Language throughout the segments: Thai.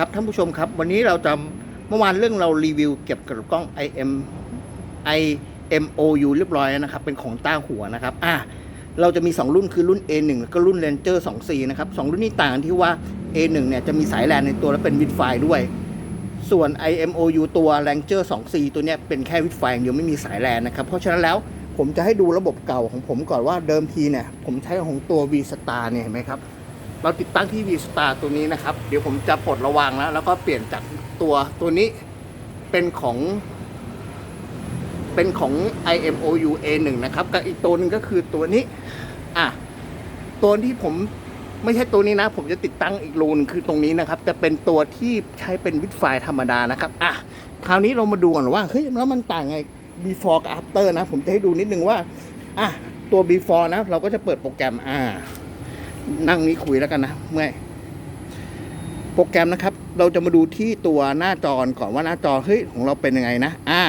ครับท่านผู้ชมครับ วันนี้เราจะเมื่อวานเรื่องเรารีวิวเก็บกับกล้อง IM IMOU เรียบร้อยนะครับ เป็นของต้าหัวนะครับอะเราจะมี 2 รุ่นคือรุ่น A1 แล้วก็รุ่น Ranger 2C นะครับสองรุ่นนี้ต่างที่ว่า A1 เนี่ยจะมีสายแลนในตัวและเป็นวิดไฟด้วย ส่วน IMOU ตัว Ranger 2C ตัวเนี้ยเป็นแค่วิดไฟอย่างเดียวไม่มีสายแลนนะครับ เพราะฉะนั้นแล้วผมจะให้ดูระบบเก่าของผมก่อนว่าเดิมทีเนี่ยผมใช้ของตัว V Star เนี่ยเห็นไหมครับ เราติดตั้งที่ V Star ตัวนี้นะครับ เดี๋ยวผมจะปลดระวางแล้ว แล้วก็เปลี่ยนจากตัวตัวนี้เป็นของ เป็นของ IMOU A1 นะครับกับอีกตัวหนึ่งก็คือตัวนี้ อะ ตัวที่ผมไม่ใช่ตัวนี้นะ ผมจะติดตั้งอีกรูนคือตรงนี้นะครับ จะเป็นตัวที่ใช้เป็นวิดไฟธรรมดานะครับ อะ คราวนี้เรามาดูกันว่า เฮ้ย แล้วมันต่างไง before กับ after นะ ผมจะให้ดูนิดนึงว่า อะ ตัว before นะ เราก็จะเปิดโปรแกรม อ่า นั่งนี้คุยแล้วกันนะเมื่อยโปรแกรมนะครับ เราจะมาดูที่ตัวหน้าจอก่อนว่าหน้าจอเฮ้ยของเราเป็นยังไงนะ อ่า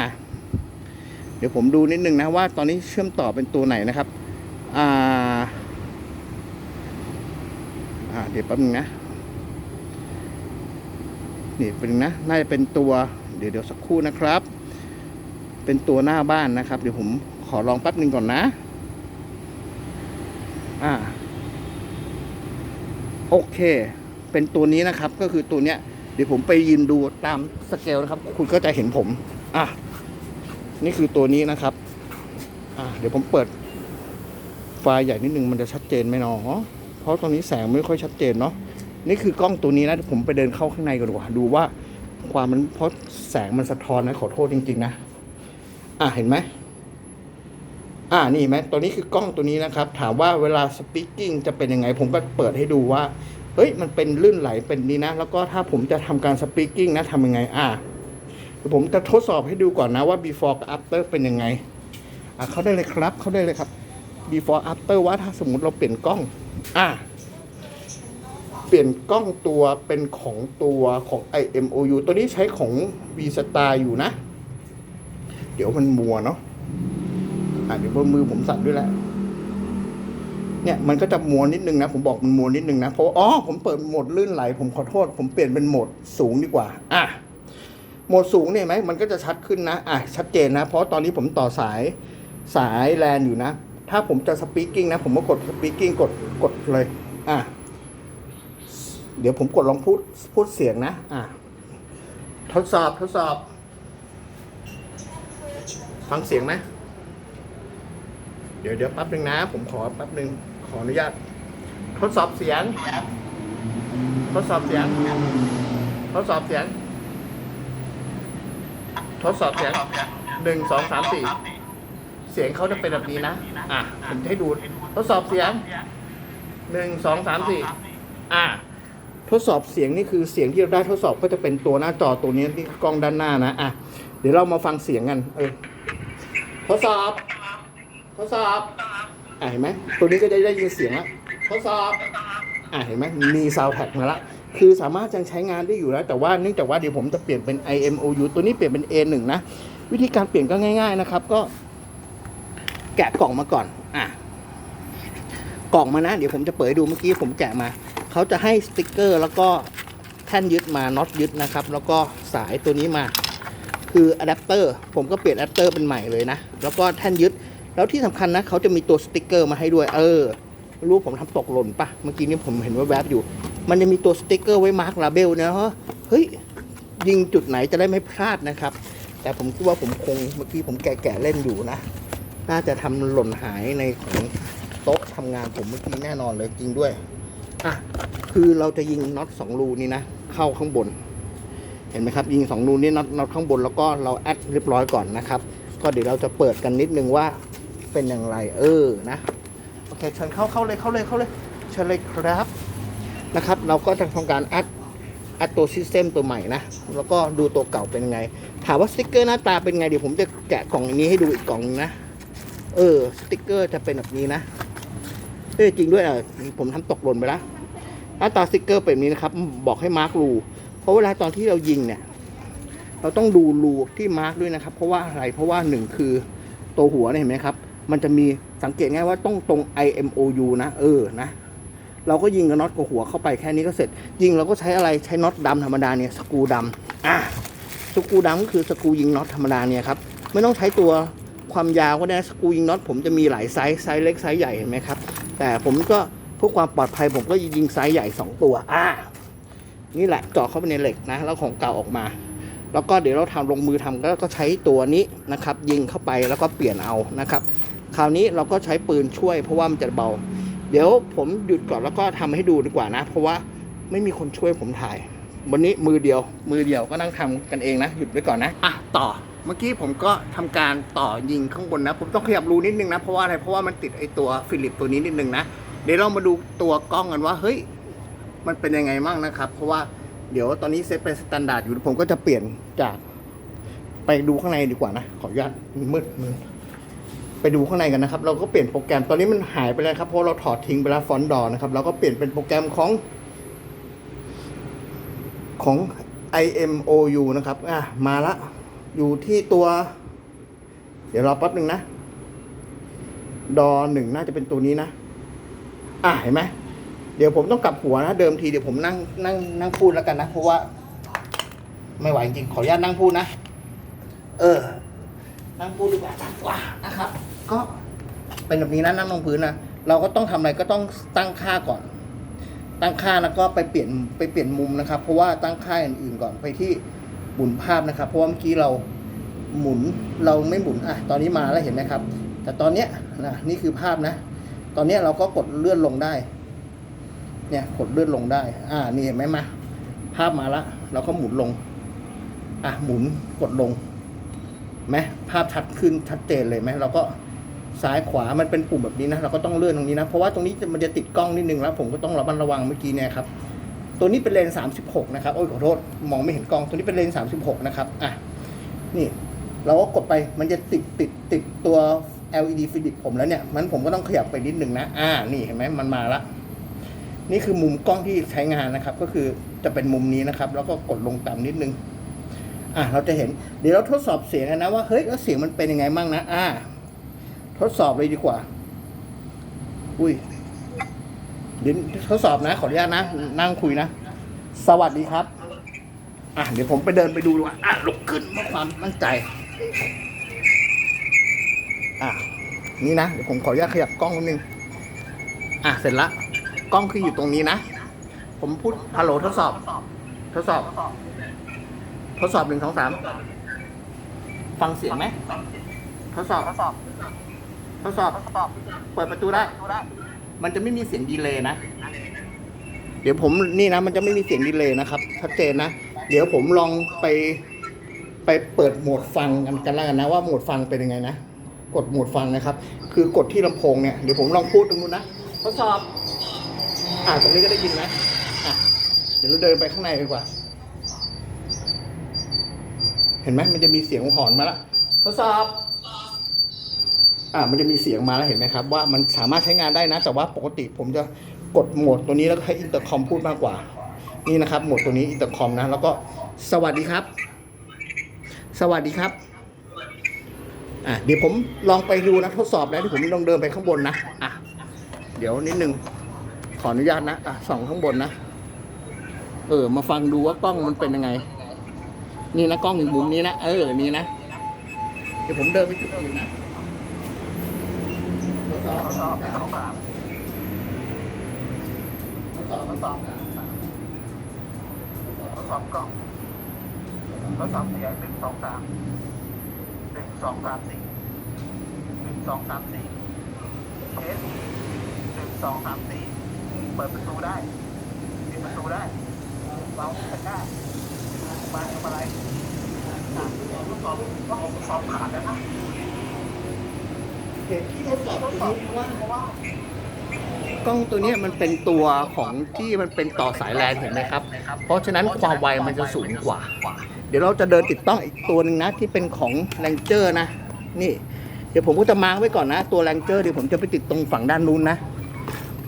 เดี๋ยวผมดูนิดนึงนะว่าตอนนี้เชื่อมต่อเป็นตัวไหนนะครับ อ่า อ่า เดี๋ยวแป๊บนึงนะนี่เป็นนะน่าจะเป็นตัว เดี๋ยวเดี๋ยวสักครู่นะครับ เป็นตัวหน้าบ้านนะครับ เดี๋ยวผมขอลองแป๊บนึงก่อนนะ อ่า โอเค เป็นตัวนี้นะครับก็คือตัวเนี้ยเดี๋ยวผมไปยืนดูตามสเกลนะครับ คุณก็จะเห็นผม อะ นี่คือตัวนี้นะครับ อะเดี๋ยวผมเปิด ไฟล์ใหญ่นิดนึงมันจะชัดเจนไหมเนาะเพราะตรงนี้แสงไม่ค่อยชัดเจนเนาะนี่คือกล้องตัวนี้นะผมไปเดินเข้าข้างในก่อนดีกว่าดูว่าความมันเพราะแสงมันสะท้อนนะขอโทษจริง ๆ นะ อะเห็นไหม อ่านี่ไหมตัวนี้คือกล้องตัวนี้นะครับ ถามว่าเวลาสปีกกิ้งจะเป็นยังไง ผมก็เปิดให้ดูว่า เฮ้ย มันเป็นลื่นไหลเป็นนี้นะ แล้วก็ถ้าผมจะทำการสปีกกิ้งนะทำยังไง อ่าผมจะทดสอบให้ดูก่อนนะว่า before กับ after เป็นยังไง อะเขาได้เลยครับ เขาได้เลยครับ before after ว่าถ้าสมมติเราเปลี่ยนกล้อง อ่าเปลี่ยนกล้องตัวเป็นของตัวของ IMOU ตัวนี้ใช้ของ V Star อยู่นะ เดี๋ยวมันมัวเนาะ อะเดี๋ยวมือผมสั่นด้วยแหละเนี่ยมันก็จะมัวนิดนึงนะผมบอกมันมัวนิดนึงนะเพราะอ๋อผมเปิดโหมดลื่นไหล ผมขอโทษ ผมเปลี่ยนเป็นโหมดสูงดีกว่า อะโหมดสูงเนี่ยไหมมันก็จะชัดขึ้นนะอะชัดเจนนะ เพราะตอนนี้ผมต่อสายสายแลนอยู่นะ ถ้าผมจะสปีกกิ้งนะ ผมก็กดสปีกกิ้งกดกดเลย อะเดี๋ยวผมกดลองพูดพูดเสียงนะ อะทดสอบทดสอบฟังเสียงไหม ดี๋ยวเดี๋ยวแป๊บหนึ่งนะ ผมขอแป๊บหนึ่งขออนุญาต ทดสอบเสียง ทดสอบเสียง ทดสอบเสียง ทดสอบเสียงหนึ่งสองสามสี่เสียงเขาจะเป็นแบบนี้นะ อะผมให้ดูทดสอบเสียงหนึ่งสองสามสี่อะทดสอบเสียงนี่คือเสียงที่เราได้ทดสอบก็จะเป็นตัวหน้าจอตัวนี้ที่กล้องด้านหน้านะอะเดี๋ยวเรามาฟังเสียงกันเออทดสอบ ทดสอบอะเห็นไหมตัวนี้ก็จะได้ยินเสียงแล้วทดสอบอะเห็นไหมมีซาวแท็กมาละคือสามารถยังใช้งานได้อยู่แล้ว แต่ว่าเนื่องจากว่าเดี๋ยวผมจะเปลี่ยนเป็น IMOU ตัวนี้เปลี่ยนเป็น A1 นะ วิธีการเปลี่ยนก็ง่าย ๆนะครับ ก็ แกะกล่องมาก่อนอะกล่องมานะ เดี๋ยวผมจะเปิดให้ดูเมื่อกี้ผมแกะมาเขาจะให้สติกเกอร์ แล้วก็แท่นยึดมาน็อตยึดนะครับ แล้วก็สายตัวนี้มา คืออะแดปเตอร์ผมก็เปลี่ยนอะแดปเตอร์เป็นใหม่เลยนะแล้วก็แท่นยึด แล้วที่สำคัญนะเขาจะมีตัวสติกเกอร์มาให้ด้วย เออไม่รู้ผมทำตกหล่นปะเมื่อกี้นี้ผมเห็นว่าแวบอยู่ มันจะมีตัวสติกเกอร์ไว้มาร์กลาเบลนะฮะเฮ้ยยิงจุดไหนจะได้ไม่พลาดนะครับ แต่ผมคิดว่าผมคงเมื่อกี้ผมแกะๆเล่นอยู่นะ น่าจะทำหล่นหายในของโต๊ะทำงานผมเมื่อกี้แน่นอนเลยจริงด้วยอะคือเราจะยิงน็อตสองรูนี้นะเข้าข้างบน เห็นไหมครับ ยิงสองรูนี้น็อตน็อตข้างบนแล้วก็เราแอดเรียบร้อยก่อนนะครับ ก็เดี๋ยวเราจะเปิดกันนิดนึงว่า เป็นอย่างไรเออนะโอเคเชิญเข้าเข้าเลยเข้าเลยเข้าเลยเชิญเลยครับนะครับ เราก็จะทำการแอดแอดตัวซิสเต็มตัวใหม่นะ แล้วก็ดูตัวเก่าเป็นไง ถามว่าสติกเกอร์หน้าตาเป็นไงเดี๋ยวผมจะแกะกล่องนี้ให้ดูอีกกล่องนึงนะเออสติกเกอร์จะเป็นแบบนี้นะเออจริงด้วยอะผมทำตกหล่นไปล้วหน้าตาสติกเกอร์เป็นนี้นะครับ บอกให้มาร์กรูเพราะเวลาตอนที่เรายิงเนี่ย เราต้องดูรูที่มาร์กด้วยนะครับ เพราะว่าอะไรเพราะว่าหนึ่งคือตัวหัวเนี่ยเห็นไหมครับ มันจะมีสังเกตง่ายว่าต้องตรง IMOU นะ เออนะ เราก็ยิงกับน็อตกับหัวเข้าไปแค่นี้ก็เสร็จ ยิงเราก็ใช้อะไรใช้น็อตดำธรรมดาเนี่ยสกูดำอะสกูดำก็คือสกูยิงน็อตธรรมดาเนี่ยครับไม่ต้องใช้ตัวความยาวก็ได้สกูยิงน็อตผมจะมีหลายไซส์ไซส์เล็กไซส์ใหญ่เห็นไหมครับ แต่ผมก็เพื่อความปลอดภัยผมก็ยิงไซส์ใหญ่สองตัวอะนี่แหละเจาะเข้าไปในเหล็กนะแล้วของเก่าออกมา แล้วก็เดี๋ยวเราทำลงมือทำก็ก็ใช้ตัวนี้นะครับ ยิงเข้าไปแล้วก็เปลี่ยนเอานะครับ คราวนี้เราก็ใช้ปืนช่วยเพราะว่ามันจะเบา เดี๋ยวผมหยุดก่อนแล้วก็ทำให้ดูดีกว่านะ เพราะว่าไม่มีคนช่วยผมถ่าย วันนี้มือเดียว มือเดียวก็นั่งทำกันเองนะ หยุดไว้ก่อนนะอะต่อเมื่อกี้ผมก็ทำการต่อยิงข้างบนนะ ผมต้องขยับรูนิดนึงนะ เพราะว่าอะไรเพราะว่ามันติดไอตัวฟิลิปตัวนี้นิดนึงนะ เดี๋ยวเรามาดูตัวกล้องกันว่าเฮ้ยมันเป็นยังไงมั่งนะครับ เพราะว่าเดี๋ยวตอนนี้เซตเป็นสแตนดาร์ดอยู่ผมก็จะเปลี่ยนจากไปดูข้างในดีกว่านะ ขออนุญาตมืดมืด ไปดูข้างในกันนะครับ เราก็เปลี่ยนโปรแกรมตอนนี้มันหายไปแล้วครับเพราะเราถอดทิ้งไปแล้วฟอนต์ดอนะครับเราก็เปลี่ยนเป็นโปรแกรมของของ IMOU นะครับอะมาละอยู่ที่ตัว เดี๋ยวรอแป๊บหนึ่งนะ ดอหนึ่งน่าจะเป็นตัวนี้นะ อะเห็นไหมเดี๋ยวผมต้องกลับหัวนะ เดิมทีเดี๋ยวผมนั่งนั่งนั่งพูดแล้วกันนะ เพราะว่า ไม่ไหวจริงขออนุญาตนั่งพูดนะ เออ นั่งพูดดีกว่าดีกว่านะครับ ก็เป็นแบบนี้นะนั่งลงพื้นนะเราก็ต้องทำอะไรก็ต้องตั้งค่าก่อน ตั้งค่าแล้วก็ไปเปลี่ยนไปเปลี่ยนมุมนะครับ เพราะว่าตั้งค่าอื่นๆก่อนไปที่หมุนภาพนะครับ เพราะว่าเมื่อกี้เราหมุนเราไม่หมุนอะตอนนี้มาแล้วเห็นไหมครับ แต่ตอนเนี้ยนะนี่คือภาพนะ ตอนเนี้ยเราก็กดเลื่อนลงได้ เนี่ยกดเลื่อนลงได้ อ่านี่เห็นไหมมาภาพมาละเราก็หมุนลง อะหมุนกดลงไหมภาพชัดขึ้นชัดเจนเลยไหมเราก็ ซ้ายขวามันเป็นปุ่มแบบนี้นะเราก็ต้องเลื่อนตรงนี้นะ เพราะว่าตรงนี้มันจะติดกล้องนิดนึงแล้ว ผมก็ต้องระมัดระวังเมื่อกี้เนี่ยครับตัวนี้เป็นเลน36 นะครับโอ้ยขอโทษมองไม่เห็นกล้องตัวนี้เป็นเลน36 นะครับอะนี่เราก็กดไปมันจะติดติดติดตัว LED ฟิลิปผมแล้วเนี่ยมันผมก็ต้องขยับไปนิดนึงนะอ่านี่เห็นไหมมันมาละนี่คือมุมกล้องที่ใช้งานนะครับ ก็คือจะเป็นมุมนี้นะครับ แล้วก็กดลงต่ำนิดนึงอะเราจะเห็นเดี๋ยวเราทดสอบเสียงกันนะว่าเฮ้ยแล้วเสียงมันเป็นยังไงบ้างนะอ่า ทดสอบเลยดีกว่า อุ้ยเดี๋ยวทดสอบนะ ขออนุญาตนะ นั่งคุยนะ สวัสดีครับ อะ เดี๋ยวผมไปเดินไปดูดีกว่า อะ ลุกขึ้นเพื่อความตั้งใจ อะ นี่นะ เดี๋ยวผมขออนุญาตขยับกล้องนิดนึง อะ เสร็จละ กล้องคืออยู่ตรงนี้นะ ผมพูดฮัลโหลทดสอบ ทดสอบ ทดสอบหนึ่งสองสาม ฟังเสียงไหม ทดสอบ ทดสอบ ทดสอบเปิดประตูได้มันจะไม่มีเสียงดีเลย์นะ เดี๋ยวผมนี่นะ มันจะไม่มีเสียงดีเลย์นะครับ ชัดเจนนะ เดี๋ยวผมลองไปไปเปิดโหมดฟังกันกันแล้วกันนะว่าโหมดฟังเป็นยังไงนะ กดโหมดฟังนะครับ คือกดที่ลำโพงเนี่ย เดี๋ยวผมลองพูดตรงนู้นนะ ทดสอบ อ่าตรงนี้ก็ได้ยินนะอะเดี๋ยวเราเดินไปข้างในดีกว่า เห็นไหมมันจะมีเสียงหอนมาล้วทดสอบ อ่ามันจะมีเสียงมาแล้วเห็นไหมครับ ว่ามันสามารถใช้งานได้นะ แต่ว่าปกติผมจะกดโหมดตัวนี้แล้วก็ให้อินเตอร์คอมพูดมากกว่า นี่นะครับโหมดตัวนี้อินเตอร์คอมนะ แล้วก็สวัสดีครับ สวัสดีครับอะเดี๋ยวผมลองไปดูนะทดสอบแล้วที่ผมลองเดินไปข้างบนนะอะเดี๋ยวนิดนึงขออนุญาตนะอะส่องข้างบนนะเออ มาฟังดูว่ากล้องมันเป็นยังไง นี่นะกล้องอีกมุมนี้นะเออนี่นะเดี๋ยวผมเดินไปจุดอื่นนะ ทดสอบทดสอบทดสอบทดสอบทดสอบทดสอบกล้องทดสอบเสียงหนึ่งสองสามหนึ่งสองสามสี่หนึ่งสองสามสี่เทสหนึ่งสองสามสี่เปิดประตูได้ปิดประตูได้ เราตะกร้ามาทำอะไรทดสอบว่าผมทดสอบผ่านแล้วนะ เหตุที่ทดสอบตัวนี้เพราะว่ากล้องตัวเนี้ยมันเป็นตัวของที่มันเป็นต่อสายแลนเห็นไหมครับ เพราะฉะนั้นความไวมันจะสูงกว่า เดี๋ยวเราจะเดินติดตั้งอีกตัวหนึ่งนะที่เป็นของแรงเจอร์นะ นี่ เดี๋ยวผมก็จะมาไว้ก่อนนะ ตัวแรงเจอร์เดี๋ยวผมจะไปติดตรงฝั่งด้านนู้นนะ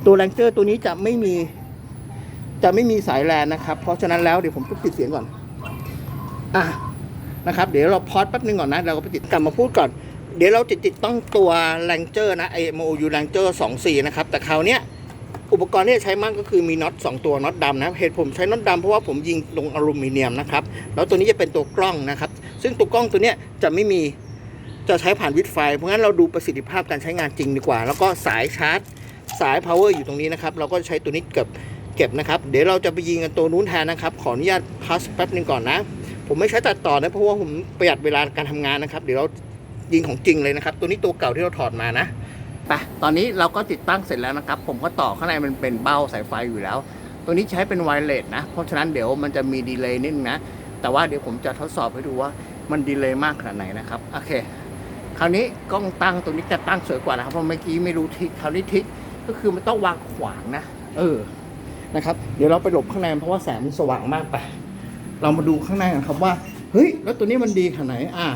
ตัวแรงเจอร์ตัวนี้จะไม่มี จะไม่มีสายแลนนะครับ เพราะฉะนั้นแล้วเดี๋ยวผมต้องปิดเสียงก่อน อะนะครับ เดี๋ยวเราพอดแป๊บนึงก่อนนะ เราก็ไปติดกลับมาพูดก่อน เดี๋ยวเราจะติดต้องตัวแรงเจอร์นะ IMOU แรงเจอร์24 นะครับ แต่คราวเนี้ยอุปกรณ์ที่ใช้มากก็คือมีน็อต2ตัวน็อตดำนะเหตุผมใช้น็อตดำเพราะว่าผมยิงลงอลูมิเนียมนะครับ แล้วตัวนี้จะเป็นตัวกล้องนะครับ ซึ่งตัวกล้องตัวเนี้ยจะไม่มีจะใช้ผ่านวิดไฟ เพราะงั้นเราดูประสิทธิภาพการใช้งานจริงดีกว่า แล้วก็สายชาร์จ สาย power อยู่ตรงนี้นะครับ เราก็ใช้ตัวนี้เก็บเก็บนะครับ เดี๋ยวเราจะไปยิงกันตัวนู้นแทนนะครับ ขออนุญาตพักแป๊บนึงก่อนนะ ผมไม่ใช้ตัดต่อนะเพราะว่าผมประหยัดเวลาการทำงานนะครับ เดี๋ยวเรา ยิงของจริงเลยนะครับ ตัวนี้ตัวเก่าที่เราถอดมานะไปตอนนี้เราก็ติดตั้งเสร็จแล้วนะครับ ผมก็ต่อข้างในมันเป็นเบ้าสายไฟอยู่แล้ว ตัวนี้ใช้เป็นไวเลสนะ เพราะฉะนั้นเดี๋ยวมันจะมีดีเลย์นิดนึงนะ แต่ว่าเดี๋ยวผมจะทดสอบให้ดูว่ามันดีเลย์มากขนาดไหนนะครับ โอเค คราวนี้กล้องตั้งตัวนี้จะตั้งสวยกว่านะครับ เพราะเมื่อกี้ไม่รู้ทิศคราวนี้ทิศก็คือมันต้องวางขวางนะ เออ นะครับ เดี๋ยวเราไปหลบข้างในเพราะว่าแสงมันสว่างมากไป เรามาดูข้างในกันครับว่า เฮ้ย แล้วตัวนี้มันดีขนาดไหน อ่า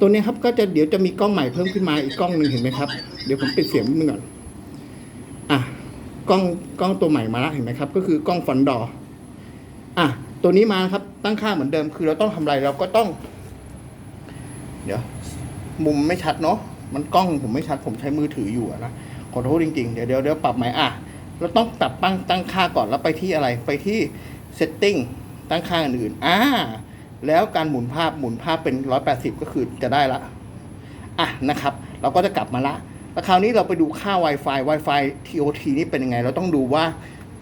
ตัวนี้ครับก็จะเดี๋ยวจะมีกล้องใหม่เพิ่มขึ้นมาอีกกล้องหนึ่งเห็นไหมครับ เดี๋ยวผมปิดเสียงนิดนึงก่อนอะกล้องกล้องตัวใหม่มาแล้วเห็นไหมครับ ก็คือกล้องฟอนดออะตัวนี้มาครับตั้งค่าเหมือนเดิมคือเราต้องทำอะไรเราก็ต้อง เดี๋ยว มุมไม่ชัดเนาะมันกล้องผมไม่ชัดผมใช้มือถืออยู่นะขอโทษจริงๆ เดี๋ยวเดี๋ยวเดี๋ยวปรับใหม่อะเราต้องปรับตั้งตั้งค่าก่อนแล้วไปที่อะไรไปที่ setting ตั้งค่าอื่นอ่า แล้วการหมุนภาพหมุนภาพเป็น 180 ก็คือจะได้ละอะนะครับ เราก็จะกลับมาละแล้วคราวนี้เราไปดูค่า Wi-Fi Wi-Fi TOT นี่เป็นยังไง เราต้องดูว่า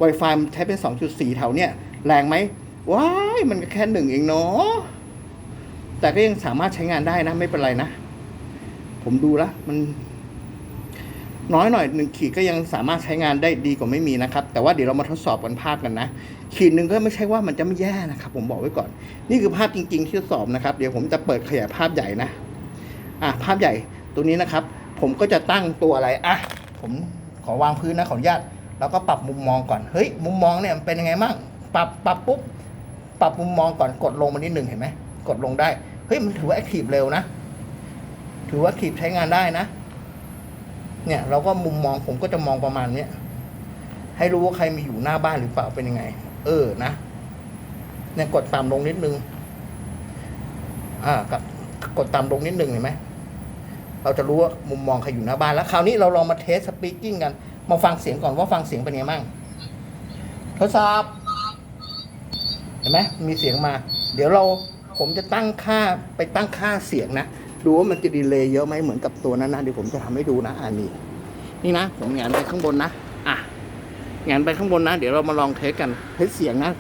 Wi-Fi มันใช้เป็น 2.4แถวเนี่ย แรงไหมว้ายมันก็แค่หนึ่งเองเนาะแต่ก็ยังสามารถใช้งานได้นะ ไม่เป็นไรนะ ผมดูล้วมัน น้อยหน่อยหนึ่งขีดก็ยังสามารถใช้งานได้ดีกว่าไม่มีนะครับ แต่ว่าเดี๋ยวเรามาทดสอบกันภาพกันนะ ขีดหนึ่งก็ไม่ใช่ว่ามันจะไม่แย่นะครับ ผมบอกไว้ก่อน นี่คือภาพจริง ๆ ที่ทดสอบนะครับ เดี๋ยวผมจะเปิดขยายภาพใหญ่นะ อะภาพใหญ่ตัวนี้นะครับ ผมก็จะตั้งตัวอะไรอะผมขอวางพื้นนะขออนุญาตแล้วก็ปรับมุมมองก่อนเฮ้ยมุมมองเนี่ยมันเป็นยังไงบ้างปรับปรับปุ๊บปรับมุมมองก่อนกดลงมานิดหนึ่งเห็นไหมกดลงได้เฮ้ยมันถือว่าแอคทีฟเร็วนะ ถือว่าแอคทีฟใช้งานได้นะ เนี่ยเราก็มุมมองผมก็จะมองประมาณเนี้ยให้รู้ว่าใครมีอยู่หน้าบ้านหรือเปล่าเป็นยังไง เออนะเนี่ยกดต่ำลงนิดนึง อ่ากับกดต่ำลงนิดนึงเห็นไหมเราจะรู้ว่ามุมมองใครอยู่หน้าบ้านแล้ว คราวนี้เราลองมาเทสสปีกิ้งกัน มาฟังเสียงก่อนว่าฟังเสียงเป็นยังไงบ้างทดสอบเห็นไหมมีเสียงมา เดี๋ยวเราผมจะตั้งค่าไปตั้งค่าเสียงนะ ดูว่ามันจะดีเลย์เยอะไหมเหมือนกับตัวนั้นนะเดี๋ยวผมจะทำให้ดูนะอันนี้ นี่นะผมแหงนไปข้างบนนะอะแหงนไปข้างบนนะ เดี๋ยวเรามาลองเทสกันเทสเสียงนะ